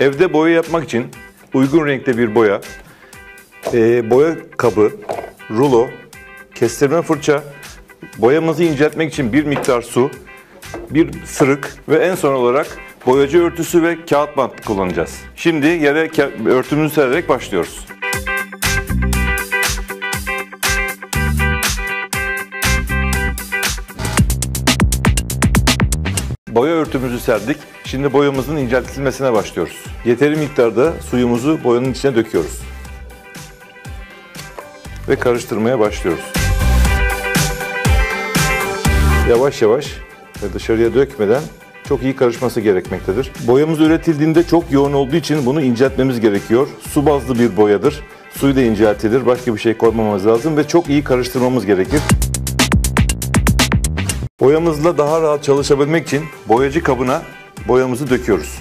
Evde boya yapmak için uygun renkte bir boya, e, boya kabı, rulo, kestirme fırça, boyamızı inceltmek için bir miktar su, bir sırık ve en son olarak boyacı örtüsü ve kağıt bant kullanacağız. Şimdi yere örtümüzü sererek başlıyoruz. Boya örtümüzü serdik. Şimdi boyamızın inceltilmesine başlıyoruz. Yeteri miktarda suyumuzu boyanın içine döküyoruz. Ve karıştırmaya başlıyoruz. Yavaş yavaş ve dışarıya dökmeden çok iyi karışması gerekmektedir. Boyamız üretildiğinde çok yoğun olduğu için bunu inceltmemiz gerekiyor. Su bazlı bir boyadır. Suyu da inceltilir. Başka bir şey koymamamız lazım ve çok iyi karıştırmamız gerekir. Boyamızla daha rahat çalışabilmek için boyacı kabına boyamızı döküyoruz.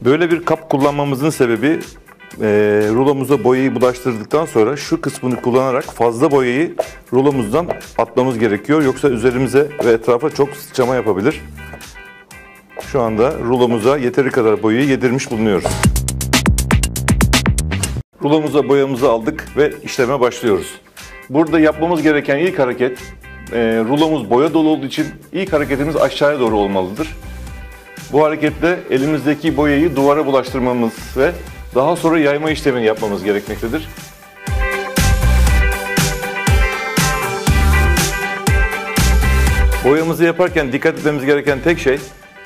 Böyle bir kap kullanmamızın sebebi e, rulomuza boyayı bulaştırdıktan sonra şu kısmını kullanarak fazla boyayı rulomuzdan atmamız gerekiyor. Yoksa üzerimize ve etrafa çok sıçrama yapabilir. Şu anda rulomuza yeteri kadar boyayı yedirmiş bulunuyoruz. Rulomuza boyamızı aldık ve işleme başlıyoruz. Burada yapmamız gereken ilk hareket, e, rulomuz boya dolu olduğu için ilk hareketimiz aşağıya doğru olmalıdır. Bu hareketle elimizdeki boyayı duvara bulaştırmamız ve daha sonra yayma işlemini yapmamız gerekmektedir. Boyamızı yaparken dikkat etmemiz gereken tek şey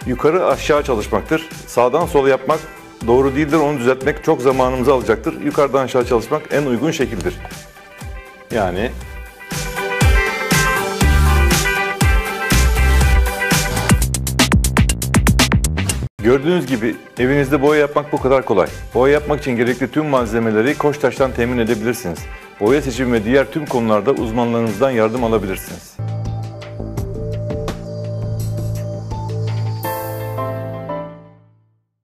yukarı aşağı çalışmaktır. Sağdan sola yapmak doğru değildir. Onu düzeltmek çok zamanımızı alacaktır. Yukarıdan aşağı çalışmak en uygun şekildir. Yani Gördüğünüz gibi evinizde boya yapmak bu kadar kolay. Boya yapmak için gerekli tüm malzemeleri Koçtaş'tan temin edebilirsiniz. Boya seçimi ve diğer tüm konularda uzmanlarınızdan yardım alabilirsiniz.